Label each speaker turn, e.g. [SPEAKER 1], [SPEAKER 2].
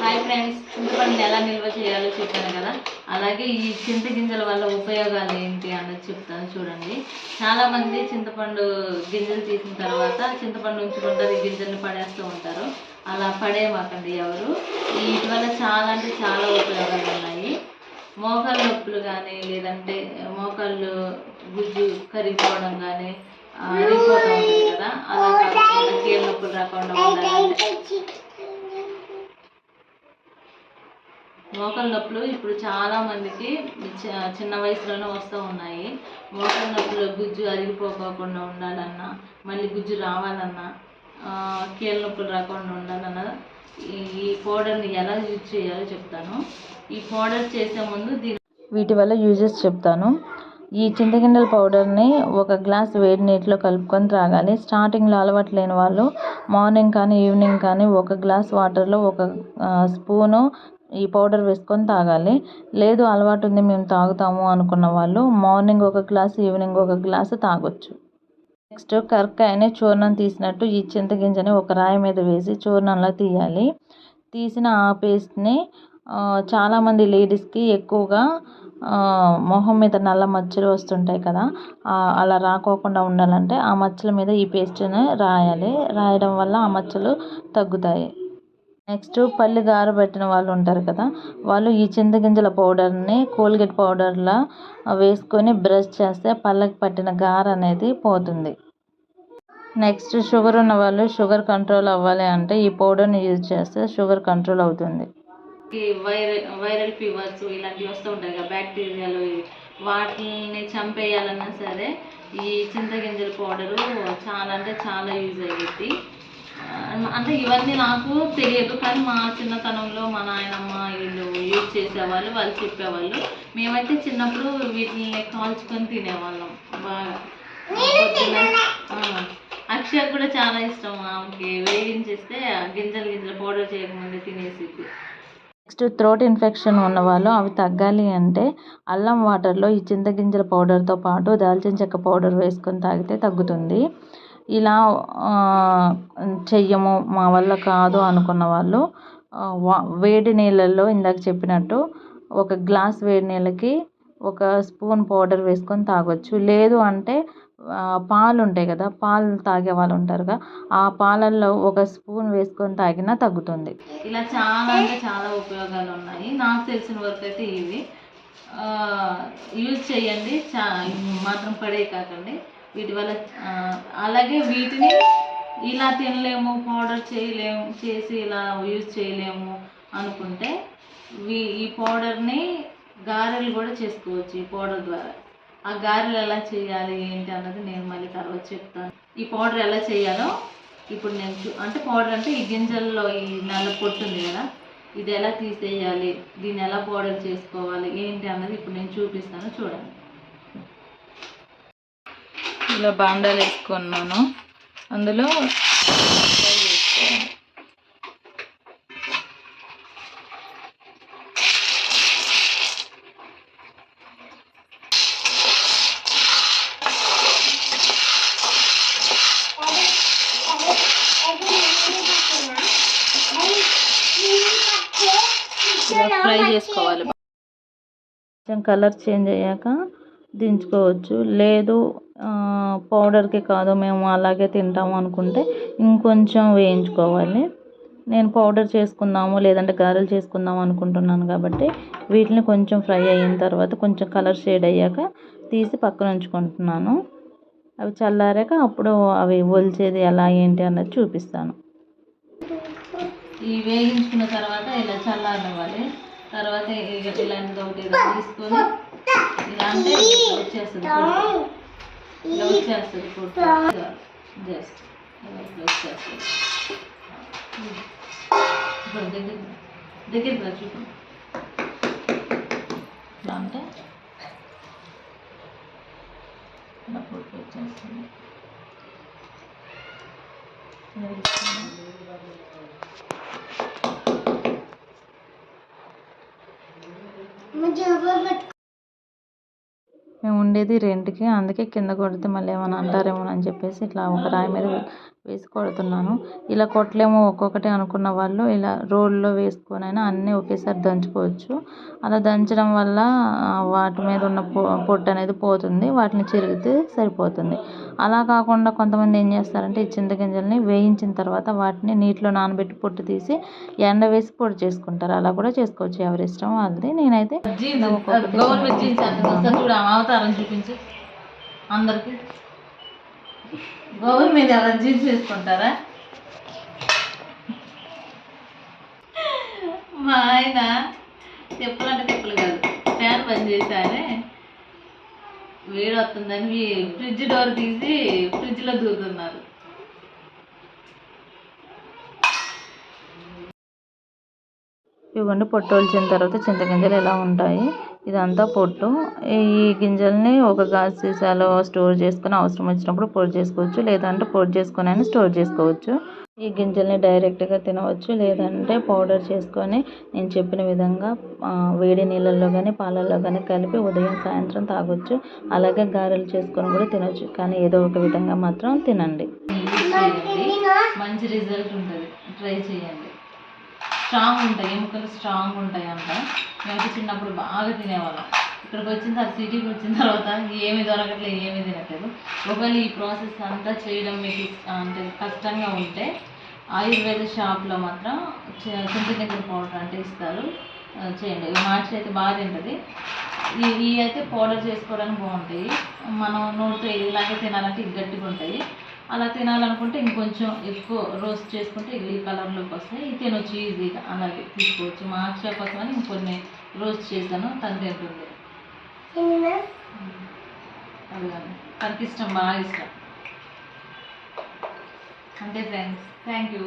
[SPEAKER 1] Hi friends చింతపండుని ఎలా నిల్వ చేయాలో చెప్పాను కదా. అలాగే ఈ చింత గింజల వల్ల ఉపయోగాలు ఏంటి అన్నది చెప్తాను చూడండి. చాలామంది చింతపండు గింజలు తీసిన తర్వాత చింతపండు ఉంచుకుంటారు ఈ గింజల్ని పడేస్తూ ఉంటారు. అలా పడేయమాకండి ఎవరు. వీటి వల్ల చాలా అంటే చాలా ఉపయోగాలు ఉన్నాయి. మోకాళ్ళ నొప్పులు కానీ లేదంటే మోకాళ్ళు గుజ్జు కరిగిపోవడం కానీ అరిగిపోతూ ఉంటుంది కదా. అలా కాకుండా కీళ్ళ నొప్పులు రాకుండా ఉండాలంటే మోకాళ్ళ నొప్పులు ఇప్పుడు చాలామందికి చిన్న వయసులోనే వస్తూ ఉన్నాయి. మోకాళ్ళ నొప్పులు గుజ్జు అరిగిపోకోకుండా ఉండాలన్నా మళ్ళీ గుజ్జు రావాలన్నా కీళ్ళ నొప్పులు రాకుండా ఉండాలన్నా ఈ ఈ పౌడర్ని ఎలా యూజ్ చేయాలో చెప్తాను. ఈ పౌడర్ చేసే ముందు దీని
[SPEAKER 2] వీటి వల్ల యూజెస్ చెప్తాను. ఈ చింతగిండల పౌడర్ని ఒక గ్లాస్ వేడి నీటిలో కలుపుకొని త్రాగాలి. స్టార్టింగ్లో అలవాటు లేని వాళ్ళు మార్నింగ్ కానీ ఈవినింగ్ కానీ ఒక గ్లాస్ వాటర్లో ఒక స్పూను ఈ పౌడర్ వేసుకొని తాగాలి. లేదు అలవాటు ఉంది మేము తాగుతాము అనుకున్న వాళ్ళు మార్నింగ్ ఒక గ్లాస్ ఈవినింగ్ ఒక గ్లాసు తాగొచ్చు. నెక్స్ట్ కరక్కాయని చూర్ణం తీసినట్టు ఈ చింతగింజని ఒక రాయి మీద వేసి చూర్ణంలా తీయాలి. తీసిన ఆ పేస్ట్ని చాలామంది లేడీస్కి ఎక్కువగా మొహం మీద నల్ల మచ్చలు వస్తుంటాయి కదా అలా రాకోకుండా ఉండాలంటే ఆ మచ్చల మీద ఈ పేస్ట్ని రాయాలి. రాయడం వల్ల ఆ మచ్చలు తగ్గుతాయి. నెక్స్ట్ పళ్ళు గారబెట్టిన వాళ్ళు ఉంటారు కదా వాళ్ళు ఈ చింతగింజల పౌడర్ని కోల్గేట్ పౌడర్లా వేసుకొని బ్రష్ చేస్తే పళ్ళకి పట్టిన గార అనేది పోతుంది. నెక్స్ట్ షుగర్ ఉన్న వాళ్ళు షుగర్ కంట్రోల్ అవ్వాలి అంటే ఈ పౌడర్ని యూజ్ చేస్తే షుగర్ కంట్రోల్ అవుతుంది.
[SPEAKER 1] వైరల్ వైరల్ ఫీవర్స్ ఇలాంటివి వస్తూ ఉంటాయి కదా బ్యాక్టీరియాలు వాటిని చంపేయాలన్నా సరే ఈ చింతగింజల పౌడరు చాలా అంటే చాలా యూజ్ అయ్యేది అంటే ఇవన్నీ నాకు తెలియదు కానీ మా చిన్నతనంలో మా నాయనమ్మ వీళ్ళు యూజ్ చేసేవాళ్ళు వాళ్ళు చెప్పేవాళ్ళు. మేమైతే చిన్నప్పుడు వీటిని కాల్చుకొని తినేవాళ్ళం. బాగా అక్షయకు కూడా చాలా ఇష్టం ఆమెకి. వేగించేస్తే గింజలు గింజలు పౌడర్ చేయకముందే తినేసిద్ది.
[SPEAKER 2] నెక్స్ట్ థ్రోట్ ఇన్ఫెక్షన్ ఉన్నవాళ్ళు అవి తగ్గాలి అంటే అల్లం వాటర్లో ఈ చింతగింజల పౌడర్తో పాటు దాల్చిన చెక్క పౌడర్ వేసుకొని తాగితే తగ్గుతుంది. ఇలా చెయ్యము మా వల్ల కాదు అనుకున్న వాళ్ళు వా- వేడి నీళ్ళల్లో ఇందాక చెప్పినట్టు ఒక గ్లాస్ వేడి నీళ్ళకి ఒక స్పూన్ పౌడర్ వేసుకొని తాగొచ్చు. లేదు అంటే పాలు ఉంటాయి కదా పాలు తాగే వాళ్ళు ఉంటారుగా ఆ పాలల్లో ఒక స్పూన్ వేసుకొని తాగినా తగ్గుతుంది.
[SPEAKER 1] ఇలా చాలా అంటే చాలా ఉపయోగాలు ఉన్నాయి. నాకు తెలిసిన వరకు అయితే ఇవి. యూజ్ చేయండి చా మాత్రం పడే కాకండి. వీటి వల్ల అలాగే వీటిని ఇలా తినలేము పౌడర్ చేయలేము చేసి ఇలా యూజ్ చేయలేము అనుకుంటే వీ ఈ పౌడర్ని గారెలు కూడా చేసుకోవచ్చు ఈ పౌడర్ ద్వారా. ఆ గారెలు ఎలా చేయాలి ఏంటి అన్నది నేను మళ్ళీ తర్వాత చెప్తాను. ఈ పౌడర్ ఎలా చేయాలో ఇప్పుడు నేను చూ అంటే పౌడర్ అంటే ఈ గింజల్లో ఈ నల్ల పొట్టు ఉంది కదా ఇది ఎలా తీసేయాలి దీన్ని ఎలా పౌడర్ చేసుకోవాలి ఏంటి అన్నది ఇప్పుడు నేను చూపిస్తాను చూడండి.
[SPEAKER 2] ఇలా బాండాలు వేసుకున్నాను. అందులో ఫ్రై చేసుకోవాలి ఇలా ఫ్రై చేసుకోవాలి. కొంచెం కలర్ చేంజ్ అయ్యాక దించుకోవచ్చు. లేదు పౌడర్కి కాదు మేము అలాగే తింటాము అనుకుంటే ఇంకొంచెం వేయించుకోవాలి. నేను పౌడర్ చేసుకుందాము లేదంటే గారెలు చేసుకుందాము అనుకుంటున్నాను కాబట్టి వీటిని కొంచెం ఫ్రై అయిన తర్వాత కొంచెం కలర్ షేడ్ అయ్యాక తీసి పక్కన ఉంచుకుంటున్నాను. అవి చల్లారాక అప్పుడు అవి ఒలిచేది ఎలా ఏంటి అన్నది చూపిస్తాను.
[SPEAKER 1] ఈ వేయించుకున్న తర్వాత ఇలా చల్లారవ్వాలి తర్వాత ఇక ఇలాంటిది ఒకటి తీసుకొని ఇలా అంటే ఇట్లా వచ్చేస్తుంది పొట్టు. ఇలా వచ్చేస్తుంది పొట్టు జస్ట్ ఇలా ఇట్లా వచ్చేస్తుంది ఇప్పుడు దగ్గర దగ్గరికి రా చూపు ఇట్లా అంటే ఇలా పొట్టు వచ్చేస్తుంది ఇలా తీసుకొని
[SPEAKER 2] మేము ఉండేది రెంట్కి. అందుకే కింద కొడితే మళ్ళీ ఏమైనా అంటారేమో అని చెప్పేసి ఇట్లా ఒక రాయి మీద వేసి కొడుతున్నాను ఇలా కొట్టలేము ఒక్కొక్కటి అనుకున్న వాళ్ళు ఇలా రోల్లో వేసుకొని అయినా అన్నీ ఒకేసారి దంచుకోవచ్చు. అలా దంచడం వల్ల వాటి మీద ఉన్న పొ పొట్టు అనేది పోతుంది వాటిని చిరిగితే సరిపోతుంది. అలా కాకుండా కొంతమంది ఏం చేస్తారంటే ఈ చింతగింజల్ని వేయించిన తర్వాత వాటిని నీటిలో నానబెట్టి పొట్టు తీసి ఎండ వేసి పొడి చేసుకుంటారు. అలా కూడా చేసుకోవచ్చు. ఎవరి ఇష్టం వాళ్ళది. నేనైతే ఒక్కొక్కటి
[SPEAKER 1] అవతారం చూపించు. అందరికి. గోవుల మీద ఎవరైనా జీన్స్ వేసుకుంటారా? మా ఆయన చెప్పులంటే చెప్పులు కాదు. ఫ్యాన్ బంద్ చేశానే వేడి వస్తుందని ఫ్రిడ్జ్ డోర్ తీసి ఫ్రిడ్జ్లో దూరుతున్నారు.
[SPEAKER 2] ఇవ్వండి పొట్టు వచ్చిన తర్వాత చింతగింజలు ఎలా ఉంటాయి? ఇదంతా పొట్టు. ఈ గింజల్ని ఒక గాజు సీసాలో స్టోర్ చేసుకుని అవసరం వచ్చినప్పుడు పొడి చేసుకోవచ్చు లేదంటే పొడి చేసుకుని అయినా స్టోర్ చేసుకోవచ్చు. ఈ గింజల్ని డైరెక్ట్గా తినవచ్చు లేదంటే పౌడర్ చేసుకొని నేను చెప్పిన విధంగా వేడి నీళ్ళల్లో కానీ పాలల్లో కానీ కలిపి ఉదయం సాయంత్రం తాగొచ్చు. అలాగే గారెలు చేసుకొని కూడా తినొచ్చు. కానీ ఏదో ఒక విధంగా మాత్రం తినండి.
[SPEAKER 1] మంచి రిజల్ట్ ఉంటుంది. ట్రై చేయండి. స్ట్రాంగ్ ఉంటాయి. ఎముకలు స్ట్రాంగ్ ఉంటాయి అంట మేము చిన్నప్పుడు బాగా తినేవాళ్ళం. ఇక్కడికి వచ్చిన తర్వాత సిటీకి వచ్చిన తర్వాత ఏమి దొరకట్లేదు ఏమీ తినట్లేదు. ఒకవేళ ఈ ప్రాసెస్ అంతా చేయడం మీకు అంటే కష్టంగా ఉంటే ఆయుర్వేద షాప్లో మాత్రం చి- చింతగింజల పౌడర్ అంటే ఇస్తారు. చేయండి. మార్చి అయితే బాగా తింటుంది. ఇవి అయితే పౌడర్ చేసుకోవడానికి బాగుంటాయి. మనం నోటితో ఇలాగే తినాలంటే ఇవి గట్టిగా ఉంటాయి అలా తినాలనుకుంటే ఇంకొంచెం ఎక్కువ రోస్ట్ చేసుకుంటే ఇవి ఈ కలర్లోకి వస్తాయి. ఇది తినొచ్చు ఈజీగా. అలాగే తీసుకోవచ్చు. మా అక్ష కోసం అని ఇంకొన్ని రోస్ట్ చేశాను. తను తింటుంది. అది తనకి ఇష్టం బాగా ఇష్టం. అంతే ఫ్రెండ్స్ థ్యాంక్ యూ.